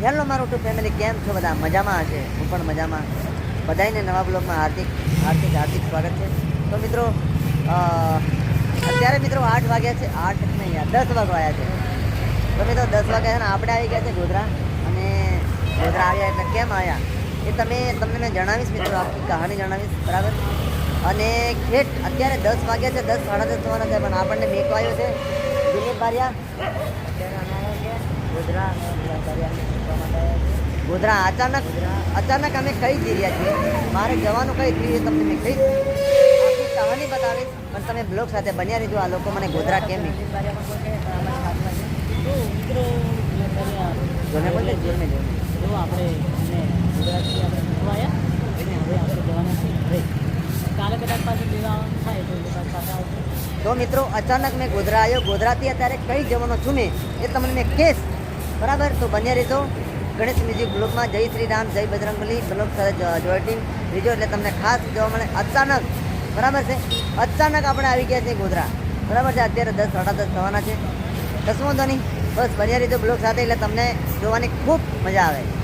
નમસ્કાર two family, કેમ છો બધા? મજામાં હશે હું પણ મજામાં. બધાને નવા બ્લોગમાં હાર્દિક હાર્દિક હાર્દિક સ્વાગત છે. તો મિત્રો અત્યારે મિત્રો આઠ વાગ્યા છે, આઠ નહીં યાર, દસ વાગવા આવ્યા છે. તો મિત્રો, દસ વાગ્યા છે ને આપણે આવી ગયા છે ગોધરા. અને ગોધરા આવ્યા એટલે કેમ આવ્યા એ તમે, તમને મેં જણાવીશ મિત્રો, આખી કહાની જણાવીશ, બરાબર? અને ખેટ, અત્યારે દસ વાગ્યા છે, દસ, સાડા દસ થવાના છે, પણ આપણને મેકો આવ્યો છે. દિલીપ બારિયા અત્યારે અમે આવ્યા છે ગોધરા અચાનક અચાનક અમે કઈ જઈ રહ્યા છીએ. મારે જવાનું કઈ થયું એ તમને મેં કહીશ આખી કહાની બતાવીશ પણ તમે બ્લોગ સાથે બન્યા રહેજો. આ લોકો મને ગોધરા કેમ જોને જોર મેં જોર આપણે ગુજરાતથી આપણે મૂકવા આવ્યા અને હવે આપણે જવાના છીએ. કાલે કદાચ પાછું લેવા આવવાનું થાય તો કદાચ પાછા આવશે. તો મિત્રો અચાનક મેં ગોધરા આવ્યો. ગોધરાથી અત્યારે કઈ જવાનો છું મેં એ તમને મેં કહીશ બરાબર, તો બન્યા રહેજો. ગણેશ મ્યુઝિક બ્લોગમાં જય શ્રી રામ, જય બજરંગબલી બ્લોગ સાથે જોઈટિંગ રીજો એટલે તમને ખાસ જોવા મળે. અચાનક, બરાબર છે? અચાનક આપણે આવી ગયા છીએ ગોધરા. બરાબર છે? અત્યારે દસ, સાડા દસ થવાના છે. દસમો ધોની બસ બન્યા રીતે બ્લોગ સાથે એટલે તમને જોવાની ખૂબ મજા આવે.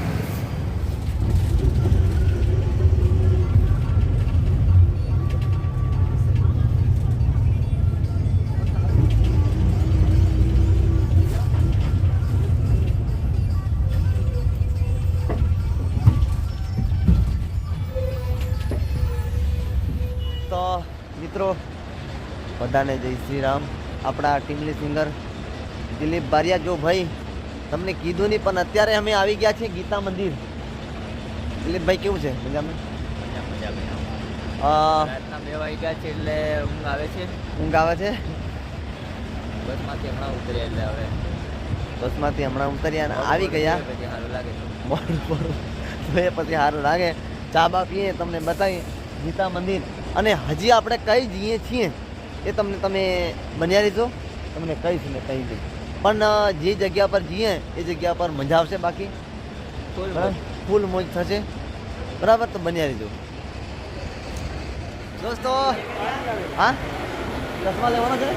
બધાને જય શ્રી રામ આપણા ટીમલી સિંગર દિલીપ બારિયા જો ભાઈ તમને કીધું નહીં પણ અત્યારે અમે આવી ગયા છીએ ગીતા મંદિર. દિલીપભાઈ કેવું છે? મજામાં? બે વાગ્યા છે એટલે ઊંઘ આવે છે. ઊંઘ આવે છે? બસમાંથી હમણાં ઉતર્યા એટલે હવે. બસમાંથી હમણાં ઉતર્યા અને આવી ગયા. પછી સારું લાગે. મોડું મોડું પછી સારું લાગે. ચા બા પીએ તમને બતાવીએ. ગીતા મંદિર. અને હજી આપણે કઈ જઈએ છીએ? એ તમને તમે બન્યા રહીજો. તમને કહીશ ને કહી દઈશ પણ જે જગ્યા પર જઈએ એ જગ્યા પર મજા આવશે બાકી. ફૂલ મોજ થશે. બરાબર? તો બન્યા રહીજો. દોસ્તો હા? ચશ્મા લેવાનો છે?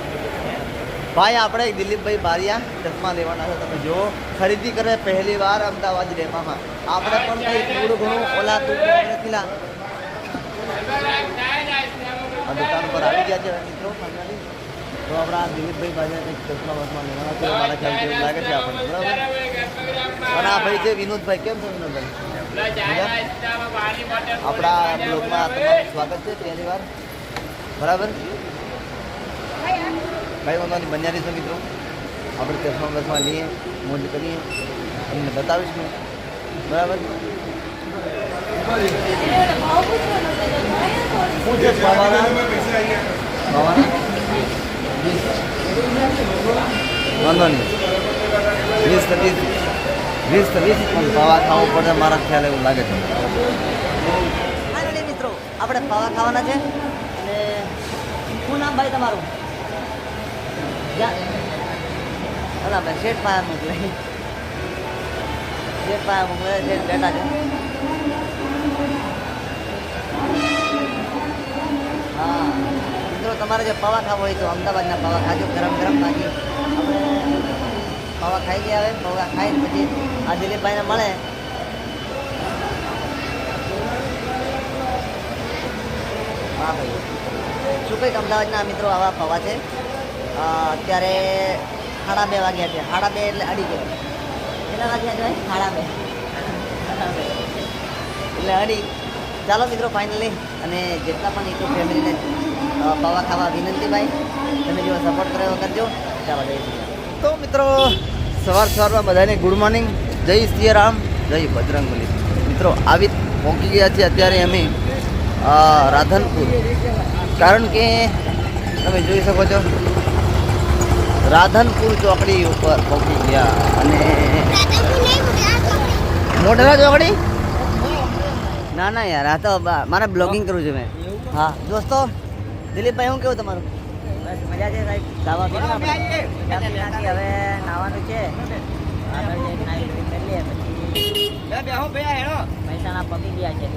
ભાઈ આપણે દિલીપભાઈ બારિયા ચશ્મા લેવાના છે. તમે જો ખરીદી કરે પહેલી વાર અમદાવાદ રેમામાં આપણે પણ કંઈ થોડું ઘણું ઓલા તું નથી દુકાન પર આવી ગયા છે મિત્રો. તો આપણા દિલીપભાઈ બારિયા કંઈક ચશ્મા વસમા લેવાના છે, મારા ખ્યાલ જેવું લાગે છે આપણને, બરાબર? અને આ ભાઈ છે વિનોદભાઈ, કેમ છો વિનોદભાઈ? આપણા બ્લોગમાં તમારું સ્વાગત છે, પહેલી વાર. બરાબર? ભાઈ વાંધો બન્યા રહીશું મિત્રો. આપણે ચશ્મા બસમાં લઈએ, મોજ કરીએ, તમને બતાવીશ મેં. બરાબર? ખાવાના વાંધો નહીં. વીસ તો વીસ. વીસ તો વીસ, પણ પવા ખ્યાલ એવું લાગે છે. મિત્રો. આપણે પવા ખાવાના છે. અને શું નામ ભાઈ તમારું? અલા ભાઈ, શેઠ પાયા મોકલે. શેઠ પાયા મોકલે છે હા મિત્રો તમારે જો પવા ખાવો હોય તો અમદાવાદના પવા ખાજો, ગરમ ગરમ બાકી આપણે પવા ખાઈ ગયા હવે, પવા ખાઈને પછી આ દિલીપભાઈને મળે. હા ભાઈ. શું કંઈક અમદાવાદના મિત્રો આવા પવા છે? અત્યારે સાડા બે વાગ્યા છે. સાડા બે એટલે અડી ગયા. કેટલા વાગ્યા છે સાડા બે. એટલે અડી. ચાલો મિત્રો ફાઇનલી અને જેટલા પણ યુટ્યુબ ફેમિલીને અ, પવા ખાવા વિનંતી ભાઈ. તમે જો સપોર્ટ કર્યો કરજો ચાલો જય તો મિત્રો સવાર સવારમાં બધાને ગુડ મોર્નિંગ જય શ્રી રામ જય બજરંગબલી મિત્રો આવી પહોંચી ગયા છે અત્યારે અમે રાધનપુર. કારણ કે તમે જોઈ શકો છો રાધનપુર ચોકડી ઉપર પહોંચી ગયા. અને મોઢેરા ચોકડી? ના ના યાર આ તો મારે બ્લોગિંગ કરવું છે મેં. હા દોસ્તો દિલીપભાઈ શું કેવું તમારું? બસ મજા છે સાહેબ. ખાવા પીવા? હવે નાવાનું છે. આગળ જઈને નાઈ કરી લઈએ પછી મહેસાણા પકી ગયા છે.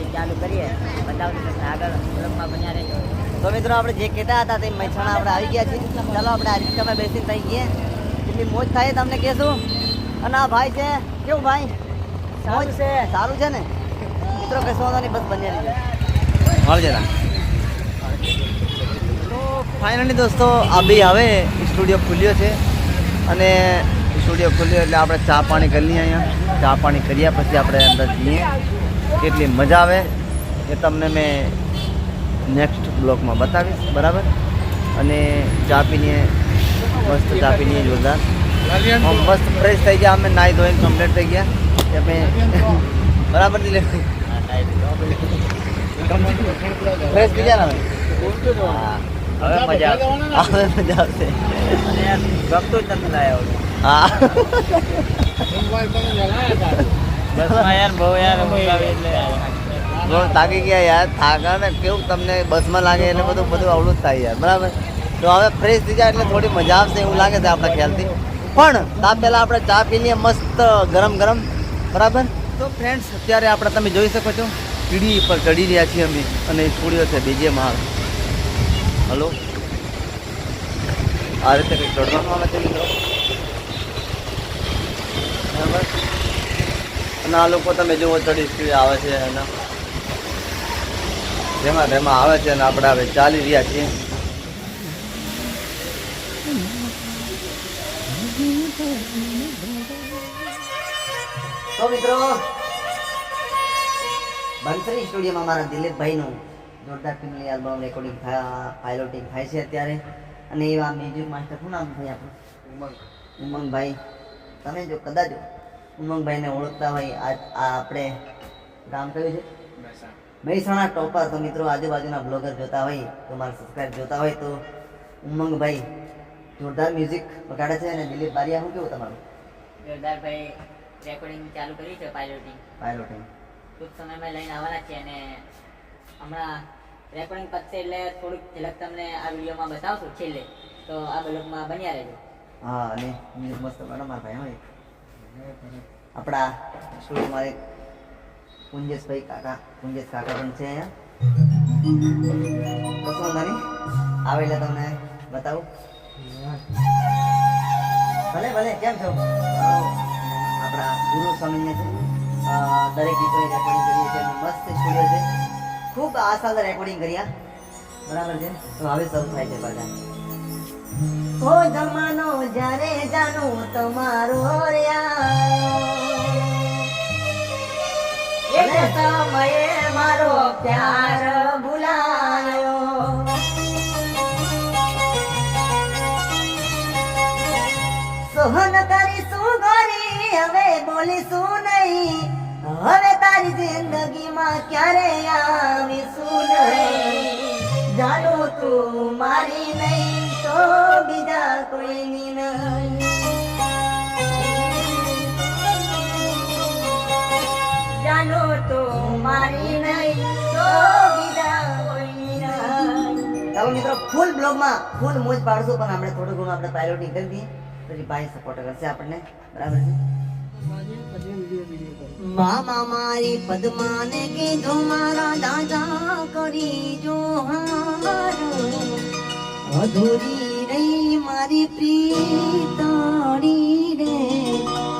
એ ચાલુ કરીએ. બતાવજો તમને આગળ બ્લોગમાં બન્યા રહેજો. તો મિત્રો આપણે જે કહેતા હતા તે મહેસાણા આપણે આવી ગયા છીએ. ચાલો આપણે આ રિક્ષામાં બેસીને થઈ ગઈએ. એટલી મોજ થાય તમને કહેશું? અને આ ભાઈ છે. કેવું ભાઈ? સારું છે. સારું છે ને? મિત્રો કહેશો વાંધો નહીં બસ બની રહેજો. મળજે તો ફાઇનલી દોસ્તો આ બી હવે સ્ટુડિયો ખુલ્યો છે. અને સ્ટુડિયો ખુલ્યો એટલે આપણે ચા પાણી કરી લઈએ અહીંયા. ચા પાણી કર્યા પછી આપણે અંદર જઈએ. કેટલી મજા આવે એ તમને મેં નેક્સ્ટ બ્લોકમાં બતાવીશ બરાબર? અને ચા પીને મસ્ત ચા પીને જોરદાર. મસ્ત ફ્રેશ થઈ ગયા અમે નાહી ધોઈને કમ્પ્લીટ થઈ ગયા. કે અમે બરાબર દિલે ફ્રેશ થઈ ગયા ને હવે મજા આવશે. હવે મજા આવશે. અને ગમતું જ નથી લાયા. હા. બસમાં યાર બહુ યાર એટલે. થાકી ગયા યાર થાકા ને કેવું તમને બસમાં લાગે એટલે બધું બધું આવડું જ થાય યાર બરાબર? તો હવે ફ્રેશ થઈ જાય એટલે થોડી મજા આવશે એવું લાગે છે આપણા ખ્યાલથી. પણ તા પહેલાં આપણે ચા પી લઈએ મસ્ત ગરમ ગરમ બરાબર? તો ફ્રેન્ડ્સ અત્યારે આપણે તમે જોઈ શકો છો સીડી પર ચડી રહ્યા છીએ અમે અને સ્ટુડિયો છે બીજે માળ. હલો? આ રીતે કંઈક ચડવાનું આવે છે બરાબર. અને આ લોકો તમે જુઓ ચડી સ્પીડ આવે છે એના જેમાં તેમાં આવે છે અને આપણે હવે ચાલી રહ્યા છીએ. તો મિત્રો બંસરી સ્ટુડિયોમાં મારા દિલીપભાઈનું જોરદાર ફિલ્મની આલ્બમ રેકોર્ડિંગ પાયલોટિંગ થાય છે અત્યારે. અને એવા મ્યુઝિક માસ્ટર શું નામ થાય આપણું? ઉમંગભાઈ. તમે જો કદાચ ઉમંગભાઈને ઓળખતા હોય આ આ આપણે ગામ કયું છે? મહેસાણા. ટોપર. તો મિત્રો આજુબાજુના બ્લોગર જોતા હોય તો મારા સબસ્ક્રાઈબ જોતા હોય તો ઉમંગભાઈ જોરદાર મ્યુઝિક વગાડે છે અને દિલીપ બારિયા શું કેવું તમારું? જોરદારભાઈ રેકોર્ડિંગ ચાલુ કરી છે પાયલોટિંગ પાયલોટિંગ ટૂંક સમયમાં લઈને આવવાના છે અને હમણાં રેકોર્ડિંગ પતશે એટલે થોડુંક ઝલક તમને આ વિડીયોમાં બતાવશું છેલ્લે, તો આ બ્લોગમાં બન્યા રહેજો. હા, અને મસ્ત બનો મારા ભાઈ હોય આપણા સ્ટુડિયોમાં એક કુંજેશભાઈ કાકા, પુંજેશ કાકા પણ છે અહીંયા. તમને બતાવું. ભલે ભલે, કેમ છો? આપણા ગુરુ સ્વામીને દરેક છીએ અને મસ્ત છોડ્યો છે. ખૂબ આસાદ રેકોર્ડિંગ કર્યા. બરાબર છે? તો હવે શરૂ થાય છે બધા ઓ જમાનો જ્યારે જાનું તમારો રહ્યા. એ સમયે મારો પ્યાર ક્યારે આવીશું નહીં? જાણો તું મારી નહીં, તો બીજા કોઈની નહીં. જાણો તો મારી નહીં, તો બીજા મિત્રો ફૂલ બ્લોગમાં ફૂલ મોજ પાડશું, પણ આપણે થોડું ઘણું આપણે પાયલોટ નીકળી પછી ભાઈ સપોર્ટ કરશે આપણને. બરાબર છે? મામા મારી પદ્માને કીધું, મારા દાદા કરી જો અધૂરી રહી મારી પ્રીતણી રે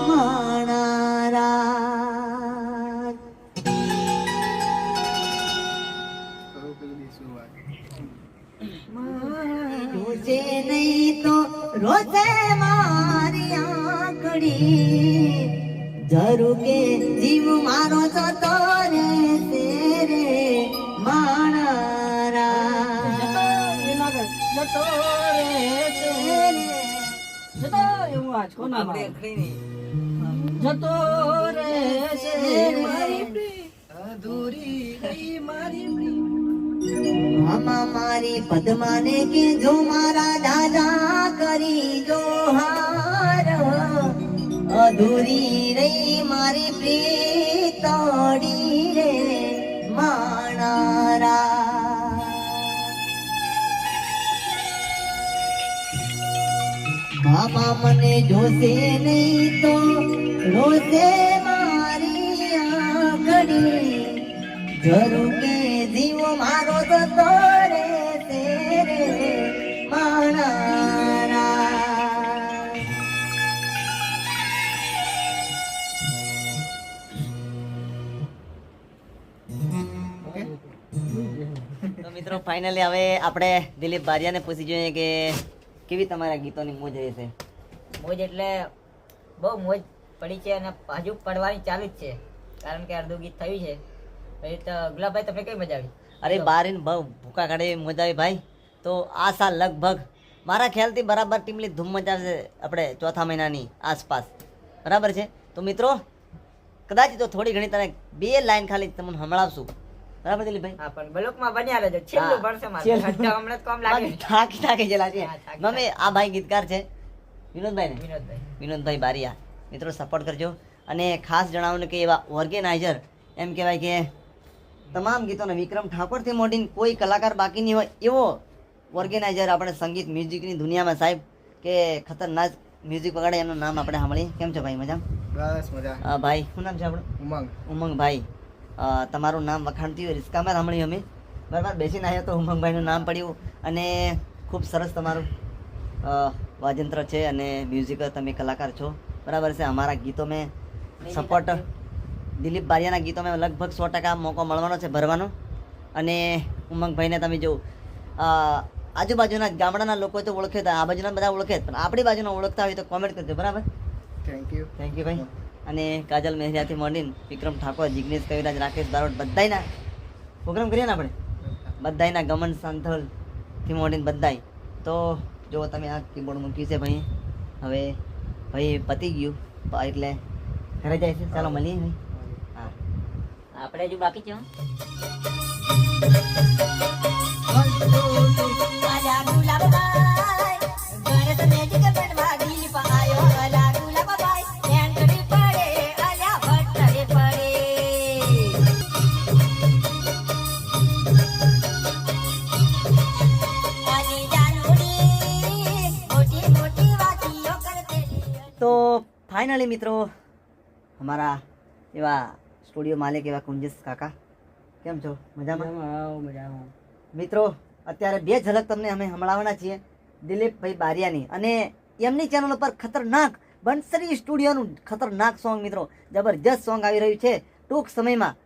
માણારા રોજે નહીં તો રોજે મારી આંગળી જરૂર કે જીવ મારો જતો રે તેરે માણારા જતો રે જતો રે મામા મારી પદ્માને કીધું મારા દાદા કરી જો હાર અધૂરી રહી મારી પ્રીતોડી રે, માણારા. મામા મને જોશે નહીં તો રોશે મારી આંગળી. જરૂર કે જીવ મારો જતો ફાઇનલી હવે આપણે દિલીપ બારિયાને પૂછી જોઈએ કે કેવી તમારા ગીતોની મોજ રહી છે મોજ એટલે બહુ મોજ પડી છે અને હજુ પડવાની ચાલુ જ છે. કારણ કે અડધું ગીત થયું છે. પછી તો ગુલાબભાઈ તમને કઈ મજા આવી? અરે બારીને બહુ ભૂકા કાઢે મજા મોજ આવી ભાઈ. તો આ સાલ લગભગ મારા ખ્યાલથી બરાબર ટીમલી ધૂમ મચાવશે આપણે ચોથા મહિનાની આસપાસ. બરાબર છે? તો મિત્રો કદાચ તો થોડી ઘણી તને બે લાઈન ખાલી તમને સંભળાવશું. બરાબર દિલીપભાઈ? હા પણ બ્લોકમાં બન્યા રહેજો. છેલ્લું ભણશે મારે. હમણાં જ લાગે થાકી થાકી ગયેલા છે. મમ્મી આ ભાઈ ગીતકાર છે. વિનોદભાઈ ને? વિનોદભાઈ. વિનોદભાઈ બારિયા. મિત્રો સપોર્ટ કરજો. અને ખાસ જણાવું કે એવા ઓર્ગેનાઇઝર એમ કહેવાય કે તમામ ગીતોને વિક્રમ ઠાકોરથી મોડીને કોઈ કલાકાર બાકી નહીં હોય એવો ઓર્ગેનાઇઝર આપણે સંગીત મ્યુઝિકની દુનિયામાં સાહેબ કે ખતરનાક મ્યુઝિક વગાડે એનું નામ આપણે સાંભળીએ. કેમ છો ભાઈ મજા બસ મજા. ભાઈ શું નામ છે આપણું? ઉમંગ. ઉમંગભાઈ અ, તમારું નામ વખાણતી હોય રિસ્કામાં સાંભળ્યું અમે. બરાબર? બેસીને આવ્યો તો ઉમંગભાઈનું નામ પડ્યું અને ખૂબ સરસ તમારું વાજંત્ર છે અને મ્યુઝિક તમે કલાકાર છો. બરાબર છે? અમારા ગીતો મેં સપોર્ટ દિલીપ બારિયાના ગીતો મેં લગભગ સો ટકા મોકો મળવાનો છે ભરવાનો. અને ઉમંગભાઈને તમે જો આજુબાજુના ગામડાના લોકો તો ઓળખે આ બાજુના બધા ઓળખે જ પણ આપણી બાજુના ઓળખતા હોય તો કોમેન્ટ કરજો. બરાબર? થેન્ક યુ થેન્ક યુ ભાઈ. અને કાજલ મહેરિયાથી માંડીને વિક્રમ ઠાકોર જિગ્નેશ કવિરાજ રાકેશ દારોટ બધાયના પ્રોગ્રામ કરીએ ને આપણે? બધાયના ગમન સાંથલથી માંડીને બધાય. તો જો તમે આ કીબોર્ડ મૂક્યું છે ભાઈ હવે ભાઈ પતી ગયું. એટલે ઘરે જાય છે. ચાલો મળીએ ભાઈ. હા. આપણે હજુ બાકી છે મિત્રો અમારા એવા સ્ટુડિયો માલિક એવા કુંજેશ કાકા. કેમ છો? મજામાં? મિત્રો અત્યારે બે ઝલક તમને અમે સંભળાવવાના છીએ દિલીપભાઈ બારિયાની. અને એમની ચેનલ પર ખતરનાક બંસરી સ્ટુડિયોનું ખતરનાક સોંગ મિત્રો. જબરજસ્ત સોંગ આવી રહ્યું છે ટૂંક સમયમાં.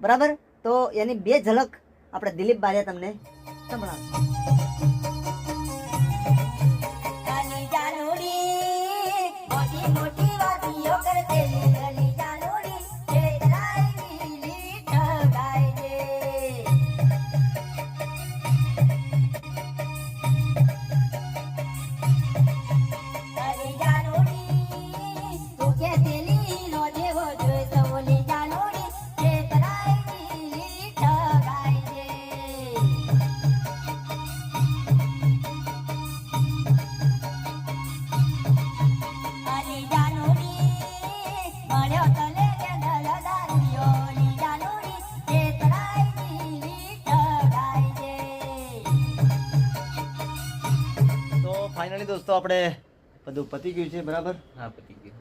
બરાબર? તો એની બે ઝલક આપણે દિલીપ બારિયા તમને સંભળાવશું. ફાઇનલી દોસ્તો આપણે બધું પતી ગયું છે બરાબર? હા પતી ગયું.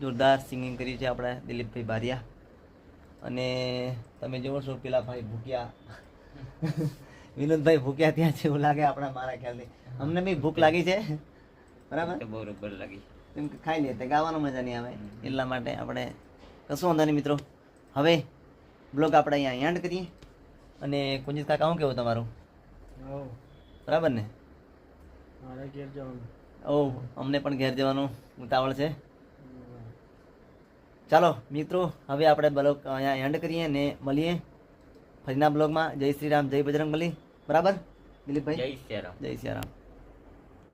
જોરદાર સિંગિંગ કર્યું છે આપણે દિલીપભાઈ બારિયા. અને તમે જોવો છો પેલા ભાઈ ભૂક્યા વિનોદભાઈ ભૂક્યા ત્યાં છે એવું લાગે આપણા મારા ખ્યાલથી. અમને બી ભૂખ લાગી છે. બરાબર? બરોબર લાગી. કેમ કે ખાઈ લઈએ તો ગાવાનું મજા નહીં આવે. એટલા માટે આપણે કશું વાંધો નહીં મિત્રો. હવે બ્લોગ આપણે અહીંયા એન્ડ કરીએ. અને કુંજિત કાકા શું કેવું તમારું? બરાબર ને? ઘેર જવાનું. ઓ અમને પણ ઘેર જવાનું ઉતાવળ છે. ચાલો મિત્રો હવે આપણે બ્લોગ અહીંયા એન્ડ કરીએ ને મળીએ ફરીના બ્લોગમાં. જય શ્રી રામ જય બજરંગ બલી બરાબર? દિલીપભાઈ? જય શ્રી રામ. જય શ્રી રામ.